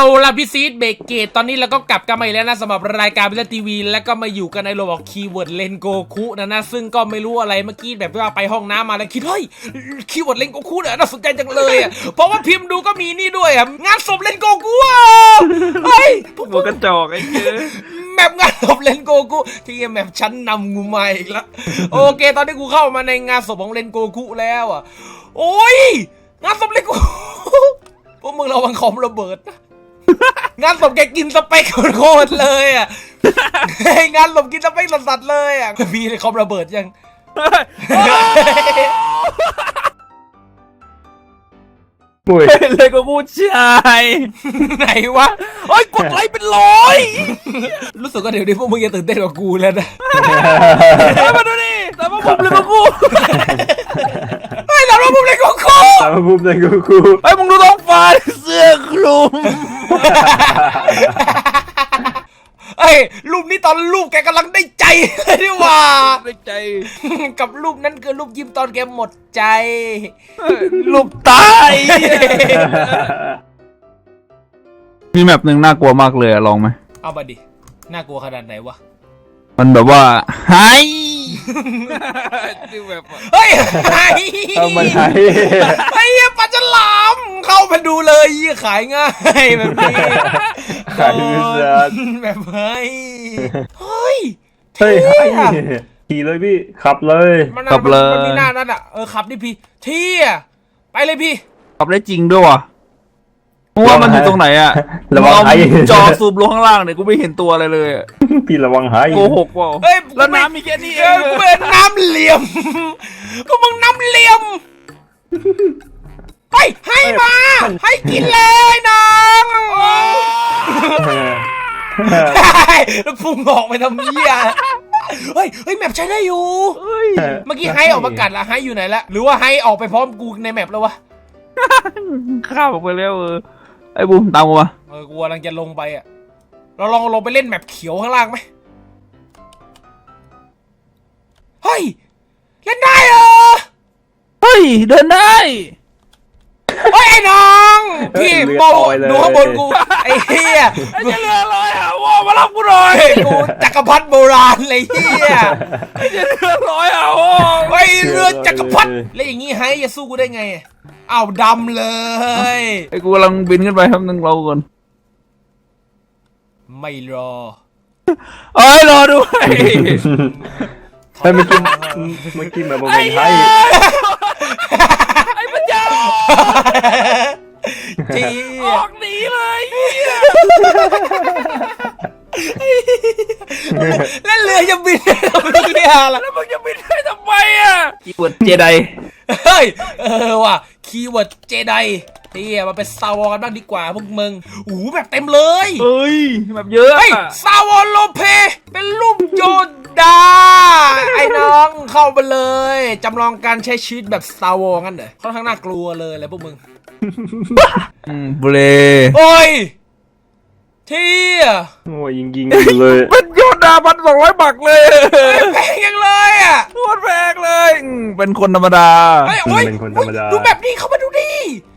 เอาละพี่ซีดเบรกเกตตอนนี้เราก็กลับกันมาอีกแล้วนะสำหรับรายการพิซทีวี แล้วก็มาอยู่กันในโรบอกคีย์เวิร์ดเลนโกคุนะนะ ซึ่งก็ไม่รู้อะไรเมื่อกี้แบบว่าไปห้องน้ำมาแล้วคิดเฮ้ยคีย์เวิร์ดเลนโกคุเนี่ยน่าสนใจจังเลยอะเพราะว่าพิมพ์ดูก็มีนี่ด้วยอะงานศพเลนโกคุอะเฮ้ยพวกหัวกระจอกไอ้เจ้ยแมปงานศพเลนโกกุที่แมปชั้นนำงูมาอีกแล้วโอเค ตอนนี้กูเข้ามาในงานศพของเลนโกกุแล้วอะโอ้ยงานศพเลนโกกุพวกมึงระวังคอมระเบิดนะ งานศพแกกินสเปคโคตรเลยอะเฮ้ยงานศพกินสเปคสัสๆเลยอะพี่เลยคอมระเบิดยังอุ้ยเลยก็กูชายไหนวะเฮ้ยกดไลค์เป็นร้อย รู้สึกว่าเดี๋ยวนี้พวกมึงจะตื่นเต้นกว่ากูแล้วนะเฮ้ยมาดูดิแต่ว่าผมเลยมากู เฮ้ยเราเราพวกเลนโกกุตามมาภูมิใจกูกูเฮ้ยมึงดูท้องฟ้าดิเสื้อคลุมเอ้ยรูปนี้ตอนรูปแกกำลังได้ใจเลยนี่หว่าในใจกับรูปนั้นคือรูปยิ้มตอนแกหมดใจ ลูกตายมีแมปหนึ่งน่ากลัวมากเลยอะลองไหมเอามาดิ น่ากลัวขนาดไหนวะ มันแบบว่าไฮ ที่แบบว่าเฮ้ยไอ้เอามันไหนไอ้เหี้ยปลาฉลามเข้ามาดูเลยเหี้ยขายง่ายแบบนี้ขายวิสาแบบเฮ้ยเฮ้ยเฮ้ยเท่ให้อะขี่เลยพี่ ขับเลยมันน่ะมันมันมีหน้านั่นอะเออขับดิพี่เที่อะไปเลยพี่ขับได้จริงด้วยว่ะ เพราะว่ามันอยู่ตรงไหนอะระวังเอาให้จอซูมลงข้างล่างเนี่ยกูไม่เห็นตัวอะไรเลยอะพี่ระวังให้โกหกเปล่าเฮ้ยแล้วน้ำมีแค่นี้เอเองอเป็นน้ำเหลี่ยมก็มึงน้ำเหลี่ยมเฮ้ยให้มา ให้กินเลยน้องแล้วพุ่งออกไปทำเหี้ยเฮ้ยเฮ้ยแมปใช้ได้อยู่เฮ้ยเมื่อกี้ไฮออกมากัดละไฮอยู่ไหนละ หรือว่าไฮออกไปพร้อมกูในแมปแล้ววะ ข้ามออกไปแล้วเออ ไอ้บูมตามกูมาเออกูกำลังจะลงไปอะ เราลองลงไปเล่นแมปเขียวข้างล่างไหมเฮ้ย เล่นได้เหรอเฮ้ยเดินได้เฮ้ยไอ้น้องพี่โบดูข้างบนกูไอ้เหี้ยไอ้เจ้าเรือลอยอะว้าวมารับกูหน่อยเฮ้ยกูจักรพรรดิโบราณเลยเหี้ยไอ้เจ้าเรือลอยอะโอ้เฮ้ยเรือจักรพรรดิแล้วอย่างงี้ไฮจะสู้กูได้ไงอ้าวดำเลยไอ้กูกำลังบินขึ้นไปครับนึงเราก่อนไม่รอเอ้ยรอด้วยเฮ้ยเมื่อกี้เมื่อกี้เหมือนผมไอ้เป็นเหี้ให้ยไอ้พระเจ้าจีออกหนีเลยเหี้ยแล้วเรือจะบินทำไมเนี่ยล่ะแล้วมึงจะบินไปทำไมอะกีเวิร์ดเจไดเฮ้ยเออว่ะ คีย์เวิร์ดเจไดเฮียมาเป็นซาวอกันบ้างดีกว่าพวกมึงโอ้โหแบบเต็มเลยเอ้ยแบบเยอะเฮ้ยอะซาวอโลเปเป็นรูปโยดาไอ้น้องเข้าไปเลยจำลองการใช้ชีวิตแบบซาวอกันเหรอค่อนข้างน่ากลัวเลยแหละพวกมึง อืมเบลโอ้ยเที่ยโอ้ยยิงยิงอยู่เลยเป็นโยดาพันสองร้อยบักเลยแพงยังเลยอะโคตรแพงเลยอืมเป็นคนธรรมดา เฮ้ยโอ้ยเป็นคนธรรมดา ดูแบบนี้เข้ามาดูดิ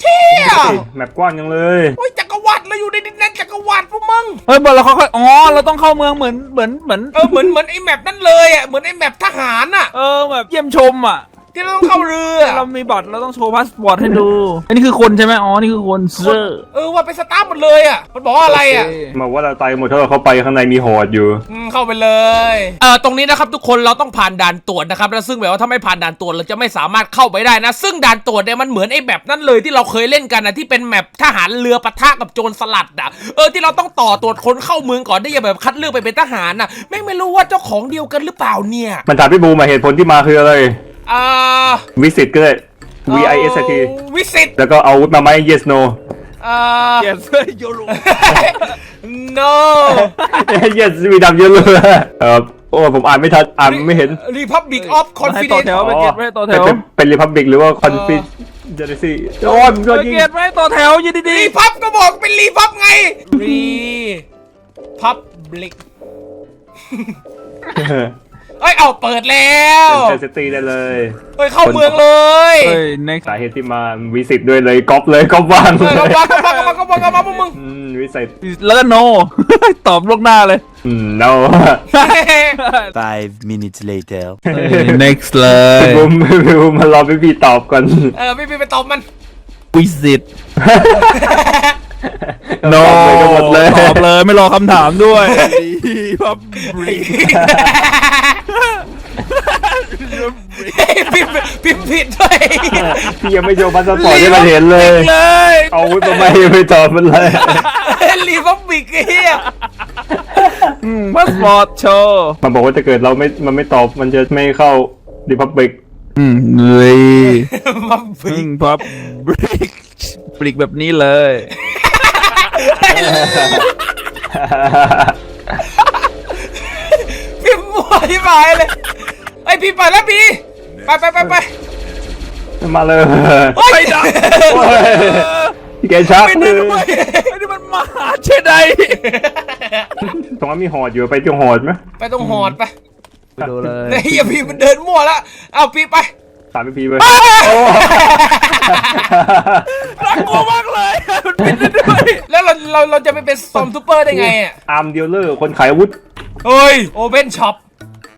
เที่ยแมปกว้างยังเลย โอ้ยจักรวรรดิเราอยู่ในดินแดนจักรวรรดิพวกมึง เฮ้ยบอลเราค่อยๆอ๋อ เราต้องเข้าเมืองเหมือนเหมือนเหมือน เออเหมือนเหมือนไอ้แมปนั่นเลยอะเหมือนไอ้แมปทหารอะ เออแบบเยี่ยมชมอะ ที่เราต้องเข้าเรือเรามีบัตรเราต้องโชว์พาสปอร์ตให้ดู อันนี้คือคนใช่ไหมอ๋อ นี่คือคนเซอร์เออว่าไปสตาร์ทหมดเลยอะ มันบอกว่าอะไรอะโเคมาว่าเราตายหมดเท่าเขาไปข้างในมีหอดอยู่อืมเข้าไปเลยเออตรงนี้นะครับทุกคนเราต้องผ่านด่านตรวจนะครับแล้วซึ่งแบบว่าถ้าไม่ผ่านด่านตรวจเราจะไม่สามารถเข้าไปได้นะ ซึ่งด่านตรวจเนี่ยมันเหมือนไอ้แบบนั่นเลยที่เราเคยเล่นกันนะที่เป็นแมปทหารเรือปะทะกับโจรสลัดอะเออที่เราต้องต่อตรวจคนเข้าเมืองก่อนที่จะแบบคัดเลือกไปเป็นทหารน่ะแม่งไม่รู้ว่าเจ้าของเดียวกันหรือเปล่าเนี่ย มันถามพี่บูมาเหตุผลที่มาคืออะไร อ่าวิสิตก็ได้ V I S I T วิสิตแล้วก็เอาอาวุธมาไหม yes no อ่าเยี่ยมเซอร์โยรุ no yes มีดำเยอะเลยเออโอ้ผมอ่านไม่ทันอ่านไม่เห็น Republic of ให้ต่อ Confidence แถวไปเก็บไว้ต่อแถวเป็นเป็นรีพับบิกหรือว่าคอนฟิเดรซี่โอ้ยมันโดนไปยิงเก็บไว้ต่อแถวยินดีรีพับก็บอกเป็นรีพับไงรีพับลิก เอ้ยเอาเปิดแล้วเป็นเซนซิตี้ได้เลยเฮ้ยเข้าเมืองเลยเฮ้ย next สาเหตุที่มาวิสิตด้วยเลยก๊อปเลยก๊อปบ้านเฮ้ยเข้ามาเข้ามาเข้ามาเข้ามาเข้ามาพวกมึงอืมวิสิตแล้วก็ no ตอบล่วงหน้าเลย อืม no Five minutes later. เฮ้ย next เลย บูมบูมมารอพี่พี่ตอบก่อนเออพี่พี่ไปตอบมัน visit โน no เลยกันหมดเลยตอบเลยไม่รอคำถามด้วยพับ พิมพ์พิมพ์ผิดด้วยพี่ยังไม่โชว์พาสปอร์ตให้มันเห็นเลย เลยเอาวุ้นมาไม่ไม่ตอบมันเลยรีพับบิกเฮียพาสปอร์ตโชว์มันบอกว่าถ้าเกิดเราไม่ มันไม่ตอบมันจะไม่เข้าดิพับบิกอืมเลยพับบิพึ่กงพับบริกบริกแบบนี้เลยพิมพ์มั่วที่หมายเลยไอพี่ไปแล้วพี่ ไปไปไปไปมาเลยโอ้ยไม่ได้โอ้ยพี่แกชักไม่เลได้ยด้วยไอ้นี่มันมหาเชไดตรงนั้นมีหอดอยู่ไปที่หอดไหมไปตรงหอดไปไปดูเลย ไอ้เฮียพี่มันเดินมั่วแล้วเอาพี่ไปตามพี่พีไปรักกูมากเลยมันบินได้ด้วยแล้วเราเราเราจะไปเป็นซอมทูเปอร์ได้ไงอะอาร์มเดีลเลอร์คนขายอาวุธเฮ้ยโอเพนช็อป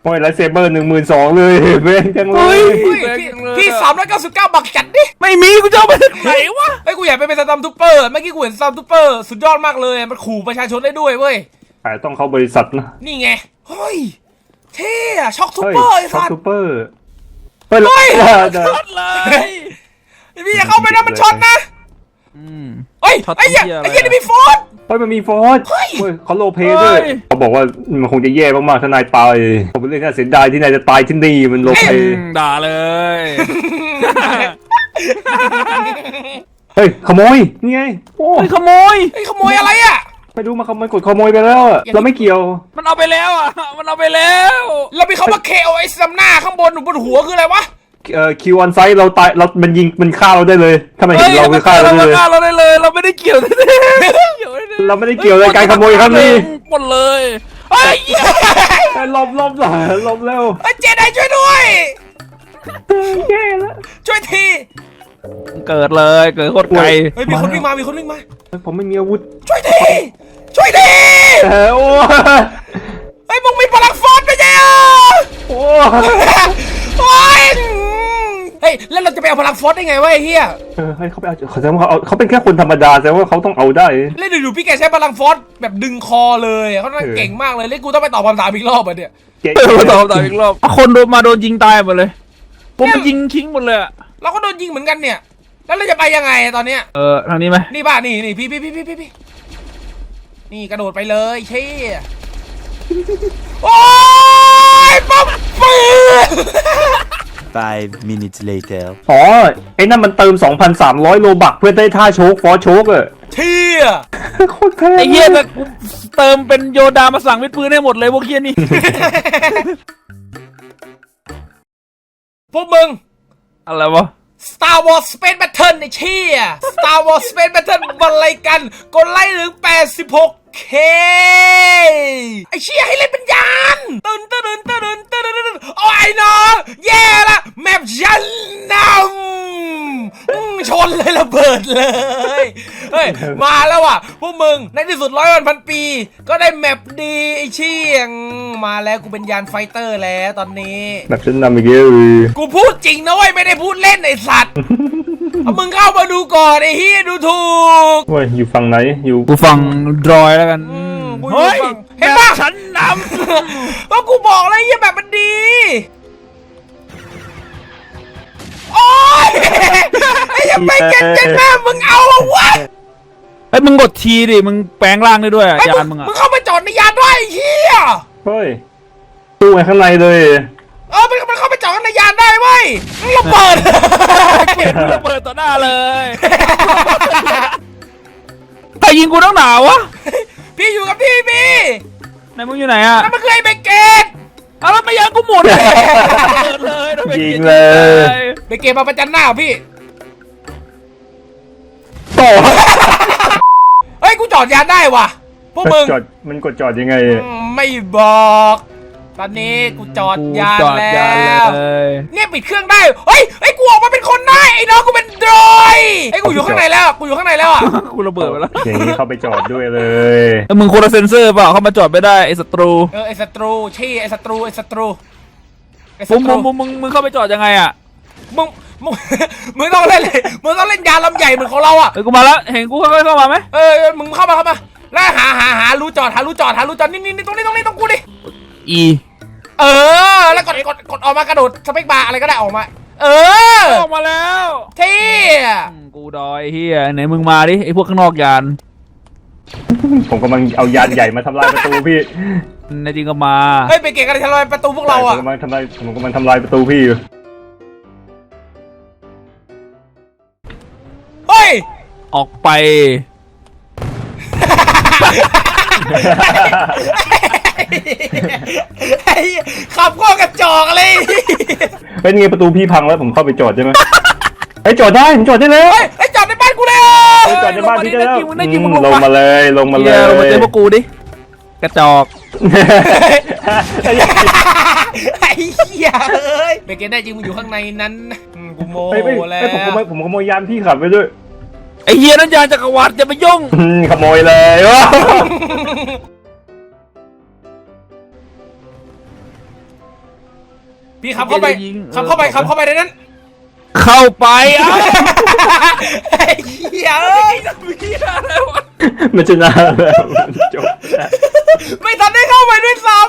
โอ้ยไลท์เซเบอร์หนึ่งหมื่นสองเลยเบ้งจังเลเฮ้ยยพี่พี่สามร้อยเก้าสิบเก้าบักจัดดิไม่มีกูจะเอาไปทางไหนวะไอ้ยกูอยากไปเป็นซอมทูเปอร์เมื่อกี้กูเห็นซอมทูเปอร์สุดยอดมากเลยมันขู่ประชาชนได้ด้วยเว้ยแต่ต้องเข้าบริษัทนะนี่ไงเฮ้ยเท่อะช็อกซูเฮ้ยเปอร์ไอ้ช็อสัปตซูว์เปอร์เฮ้ยเฮ้ยเดี๋ยวช็อตเลยพี่อย่าเข้าไปนะมันช็อตนะอืม เฮ้ยช็อตไอ้เหี้ยเหี้ยอะไร ไอ้เหี้ยนี่มีโฟน เฮ้ยมันมีฟอร์ดเฮ้ยเฮ้ยเขาโลเพด้วยเฮ้ยเขาบอกว่ามันคงจะแย่มากๆถ้านายตายผมเป็นเรื่องน่าเสียดายที่นายจะตายที่นี่มันโลเพอืมด่าเลยเฮ้ยขโมยนี่ไงโอ้เฮ้ยขโมยไอ้ยขโมยอะไรอะไม่รู้มาขโมยกดขโมยไปแล้วอะเราไม่เกี่ยว มันเอาไปแล้วอะมันเอาไปแล้วเรามีคำว่า KOS นำหน้าข้างบนบนหัวคืออะไรวะเอ่อคิวออนไซต์เราตายเรา มันยิง มันฆ่าเราได้เลยถ้ามันเห็นเราฮ้คือฆ่าเราเราได้เลยฆ่าเราได้เลย เราไม่ได้เกี่ยวแท้ๆเกี่ยวแท้ๆ เราไม่ได้เกี่ยวในการขโมยครั้งนี้หมดเลยไอ้เหี้ยเอ้ยหลบหลบหลบหลบเร็วไอ้ยเจไดช่วยด้วยแย่แล้วช่วยทีเกิดเลยเกิดโคตรไกลเฮ้ยมีคนวิ่งมามีคนวิ่งมาผมไม่มีอาวุธช่วยทีช่วยทีเออโอ้เฮ้ยมึงมีพลังฟอสไม่ใช่เหรอโอ้โอ้ยเฮ้ยแล้วเราจะไปเอาพลังฟอสได้ไงวะไอ้เหี้ยเออให้เขาไปเอาเขาแสดงว่าเขาเอาเขาเป็นแค่คนธรรมดาแสดงว่าเขาต้องเอาได้เล่นดูๆพี่แกใช้พลังฟอสแบบดึงคอเลยอะเขาน่าเออ เก่งมากเลยเล่นกูต้องไปตอบคำถามอีกรอบอะเนี่ย เจ๊เออมาตอบตอบอีกรอบคนโดนมาโดนยิงตายหมดเลยผมมันยิงทิ้งหมดเลยอะเราก็โดนยิงเหมือนกันเนี่ย แล้วเราจะไปยังไงอะตอนเนี้ย เออทางนี้ไหมนี่บ้านี่นี่พี่พี่พี่พี่พี่พี่นี่กระโดดไปเลยเชี่ยโอ้ยปั๊บปืน Five minutes later. อ๋อไอ้นั่นมันเติม 2,300 โลบักเพื่อได้ท่าโชกฟอร์โชกอะเที่ยโคตรแพงไอ้เหี้ยแต่กูเติมเป็นโยดามาสั่งวิดปืนให้หมดเลยพวกเหี้ยนี่ พวกมึง อะไรวะ Star Wars Space Battle ในเชี่ย Star Wars Space Battle บันอะไรกันกดไลค์ถึง 86k ไอเชี่ยให้เล่นเป็นยานตื่นตื่นตื่นตื่นตื่นตื่นโอ้ยน้องแย่ละแมปยันนำอืมชนเลยระเบิดเลยเฮ้ยมาแล้วว่ะพวกมึงในที่สุดร้อยวันพันปี ก็ได้แมปดีไอเชี่ยงมาแล้วกูเป็นยานไฟเตอร์แล้วตอนนี้ แบบฉันนำอีกเยอะเลยกูพูดจริงนะเว้ยไม่ได้พูดเล่นไอสัตว์ เอามึงเข้ามาดูก่อนไอ้เฮียดูถูกเว้ยอยู่ฝั่งไหนอยู่กูฟังดรอยแล้วกันอืมกูอยู่เฮ้ยฝั่งเห็เห็นนปะปะฉันนก็กูบอกแล้วไอ้เฮียแบบมันดี โอ้ยไอ้เฮียไปเก็ตเจ็ดแม่มึงเอาอะวะำเฮ้ยมึงกดทีดิมึงแปลงร่างได้ด้วยอะไอ้ยานมึงอะมึงเข้าไปจอดในยานด้วยไอ้เฮียเฮ้ยตู้ไว้ข้างในเลย เออมันมันเข้าไป จอดในยานได้เว้ยมึงระเบิดเกมระเบิดต่อหน้าเลยใครยิงกูตั้งหนาวะพี่อยู่กับพี่พี่ไหนมึงอยู่ไหนอะแล้วมันคือไอ้เบเกตเอาแล้วไม่ยังกูหมุนเลยเปิดเลยโดนไปยิงกินเลย เบเกตมาประจันหน้าพี่ต่อเฮ้ยกูจอดยานได้ว่ะพวกมึง จอดมันกดจอดยังไงอืมไม่บอก ตอนนี้กูจอดกูยานจอดแล้ยานวเลยเนี่ยปิดเครื่องได้เฮ้ยไอ้ยกูออกมาเป็นคนได้ไอ้น้องกูเป็นโดรยไอ้ยกูอยู่ข้างในแล้วกูอยู่ข้างในแล้วอะกูระเบิดไปแล้วอย่างนี้เข้าไปจอดด้วยเลยแล้วมึงคนละเซนเซอร์เปล่าเข้ามาจอดไม่ได้ไอ้ศัตรูเออไอ้ศัตรูชี่ไอ้ศัตรูไอ้ศัตรูไอ้ศัปุ้มตรูปุ้มปุ้มมึงมึงเข้าไปจอดยังไงอะมึงมึงมึงต้องเล่นเลยมึงต้องเล่นยาลำใหญ่เหมือนของเราอะเอ้ยกูมาแล้วเห็นกูค่อยๆเข้ามาไหมเออเออมึงเข้ามาเข้ามาแล้วหาหาหารูจอดหารูจอดหารูจอดนี่นี่นี่ตรงนี้ตรงนี้ตรงกูดิอี เออ แล้วกดกดกดออกมากระโดดสเปกบาร์อะไรก็ได้ออกมา เออออกมาแล้วเที่อืมกูดอยเฮียไหนมึงมาดิไอ้พวกข้างนอกยานผมกำลังเอายานใหญ่มาทำลายประตูพี่ในจริงก็มาเฮ้ยไปเก่งกันเลยทะลายประตูพวกเราผมอะกำลังทำลายผมกำลังทำลายประตูพี่อยู่เฮ้ยออกไป ไอ้ขับข้อกระจอกเลยเป็นไงประตูพี่พังแล้วผมเข้าไปจอดใช่ไหมไอ้ยจอดได้ผมจอดได้แล้วเฮ้ยไอ้จอดในบ้านกูเลยเฮ้ยจอดในบ้านพี่ได้แล้วมึงได้จริงมึงอืลมงลมางมาเลยลงมาเลเฮียยลงมาเจอพวกกูดิกระจอกไอ้เหี้ยเอ้ยไปเกนได้จริงมึงอยู่ข้างในนั้นอืมกูโมเฮ้ยเฮ้ยแล้วเฮ้ยผมขโมยผมขโมยยานพี่ขับไปด้วยไอ้เฮียนั่นยานจักรวรรดิจะไปยุ่ง อืมขโมยเลย พี่ขับเข้าไปยิงขับเข้าไปเออขับเข้าไปในนั้น เข้าไปอะไอ้เหี้ยเอ้ยมันจะนานแล้วมันจบแล้วไม่ทันได้เข้าไปด้วยซ้ำไอ้เหี้ย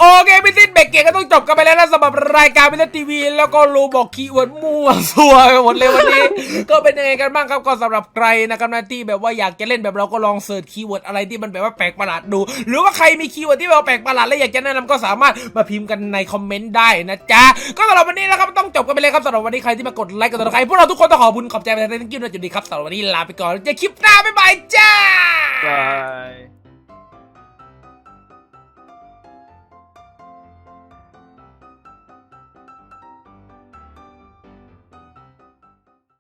โอเคพี่ซิดเบรกเกตก็ต้องจบกันไปแล้วนะสำหรับรายการพิซทีวี แล้วก็รูบอกคีย์เวิร์ดมั่วซั่วไปหมดเลยวันนี้ ก็เป็นยังไงกันบ้างครับก็สำหรับใครนะครับนะที่แบบว่าอยากจะเล่นแบบเราก็ลองเสิร์ชคีย์เวิร์ดอะไรที่มันแบบว่าแปลกประหลาดดู หรือว่าใครมีคีย์เวิร์ดที่แบบว่าแปลกประหลาดและอยากจะแนะนำก็สามารถมาพิมพ์กันในคอมเมนต์ได้นะจ๊ะก็สำหรับวันนี้นะครับต้องจบกันไปเลยครับสำหรับวันนี้ใครที่มากดไลค์กดติดตามพวกเราทุกคนต้องขอบคุณขอบใจไปทั้งที่ด้วยจุดดีครับสำหรับวันนี้ลาไปก่อนเจอคลิปหน้าบ๊ายบายจ้า